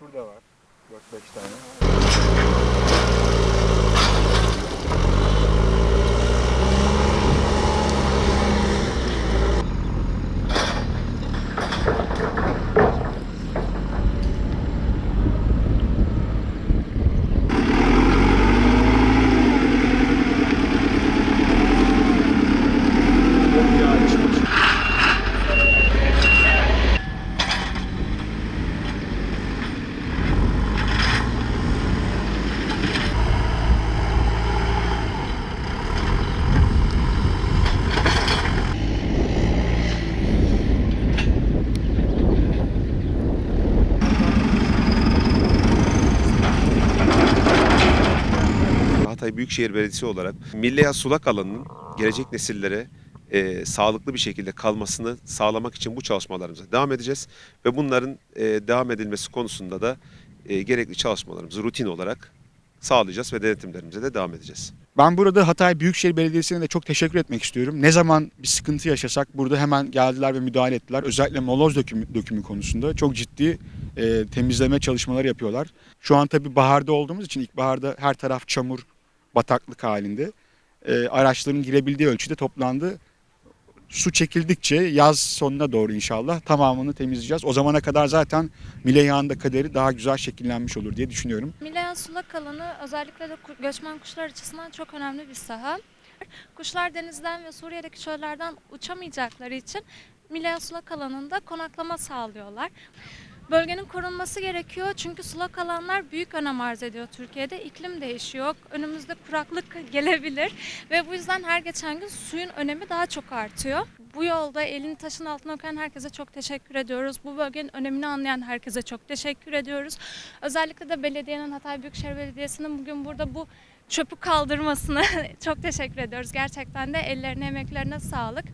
burada var. 4-5 tane. Hatay Büyükşehir Belediyesi olarak Milliya Sulak alanının gelecek nesillere e, sağlıklı bir şekilde kalmasını sağlamak için bu çalışmalarımıza devam edeceğiz. Ve bunların e, devam edilmesi konusunda da e, gerekli çalışmalarımızı rutin olarak sağlayacağız ve denetimlerimize de devam edeceğiz. Ben burada Hatay Büyükşehir Belediyesi'ne de çok teşekkür etmek istiyorum. Ne zaman bir sıkıntı yaşasak burada hemen geldiler ve müdahale ettiler. Özellikle moloz dökümü, dökümü konusunda çok ciddi e, temizleme çalışmaları yapıyorlar. Şu an tabii baharda olduğumuz için ilkbaharda her taraf çamur, bataklık halinde. E, araçların girebildiği ölçüde toplandı. Su çekildikçe yaz sonuna doğru inşallah tamamını temizleyeceğiz. O zamana kadar zaten Mileyhan'ın da kaderi daha güzel şekillenmiş olur diye düşünüyorum. Mileyan sulak alanı özellikle de göçmen kuşlar açısından çok önemli bir saha. Kuşlar denizden ve Suriye'deki çöllerden uçamayacakları için Mileyan sulak alanında konaklama sağlıyorlar. Bölgenin korunması gerekiyor çünkü sulak alanlar büyük önem arz ediyor Türkiye'de. İklim değişiyor, önümüzde kuraklık gelebilir ve bu yüzden her geçen gün suyun önemi daha çok artıyor. Bu yolda elini taşın altına koyan herkese çok teşekkür ediyoruz. Bu bölgenin önemini anlayan herkese çok teşekkür ediyoruz. Özellikle de belediyenin Hatay Büyükşehir Belediyesi'nin bugün burada bu çöpü kaldırmasına çok teşekkür ediyoruz. Gerçekten de ellerine emeklerine sağlık.